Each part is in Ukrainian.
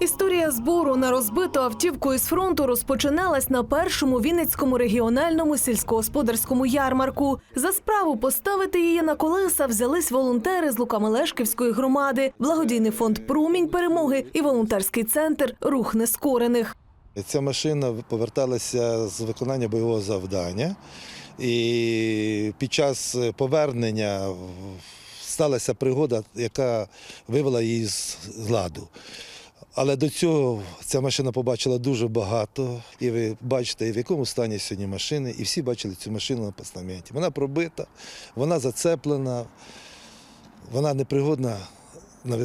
Історія збору на розбиту автівку із фронту розпочиналась на першому Вінницькому регіональному сільськогосподарському ярмарку. За справу поставити її на колеса взялись волонтери з Лукамелешківської громади, благодійний фонд Прумінь перемоги і волонтерський центр Рух нескорених. Ця машина поверталася з виконання бойового завдання, і під час повернення сталася пригода, яка вивела її з ладу. Але до цього ця машина побачила дуже багато, і ви бачите, в якому стані сьогодні машини, і всі бачили цю машину на постаменті. Вона пробита, вона зацеплена, вона непригодна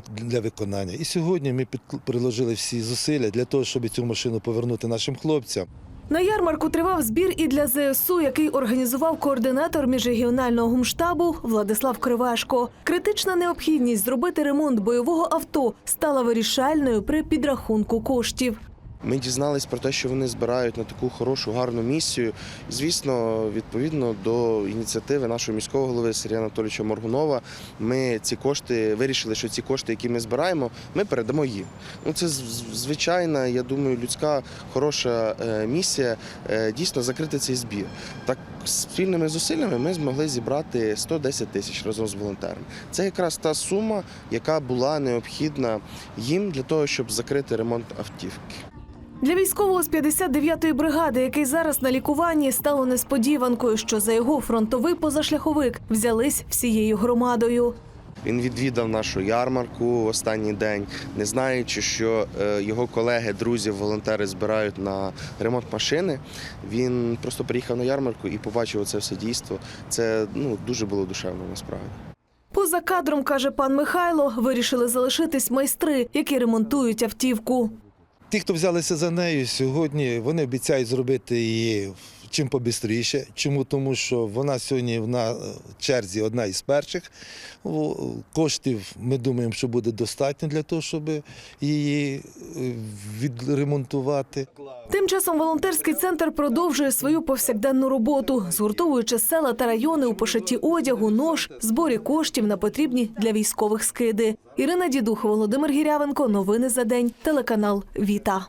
для виконання. І сьогодні ми приложили всі зусилля для того, щоб цю машину повернути нашим хлопцям. На ярмарку тривав збір і для ЗСУ, який організував координатор міжрегіонального гумштабу Владислав Кривашко. Критична необхідність зробити ремонт бойового авто стала вирішальною при підрахунку коштів. Ми дізнались про те, що вони збирають на таку хорошу, гарну місію. Звісно, відповідно до ініціативи нашого міського голови Сергія Анатолійовича Моргунова, ми ці кошти вирішили, що ці кошти, які ми збираємо, ми передамо їм. Ну це звичайна, я думаю, людська хороша е, місія е, дійсно закрити цей збір. Так спільними зусиллями ми змогли зібрати 110 тисяч разом з волонтерами. Це якраз та сума, яка була необхідна їм для того, щоб закрити ремонт автівки. Для військового з 59-ї бригади, який зараз на лікуванні, стало несподіванкою, що за його фронтовий позашляховик взялись всією громадою. Він відвідав нашу ярмарку в останній день, не знаючи, що е, його колеги, друзі, волонтери збирають на ремонт машини. Він просто приїхав на ярмарку і побачив це все дійство. Це ну дуже було душевно насправді. Поза кадром, каже пан Михайло, вирішили залишитись майстри, які ремонтують автівку. Ті, хто взялися за нею сьогодні, вони обіцяють зробити її чим побістріше. Чому? Тому що вона сьогодні на черзі одна із перших. Коштів ми думаємо, що буде достатньо для того, щоб її відремонтувати. Тим часом волонтерський центр продовжує свою повсякденну роботу, згуртовуючи села та райони у пошитті одягу, нож, зборі коштів на потрібні для військових скиди. Ірина Дідух, Володимир Гірявенко. Новини за день. Телеканал Віта.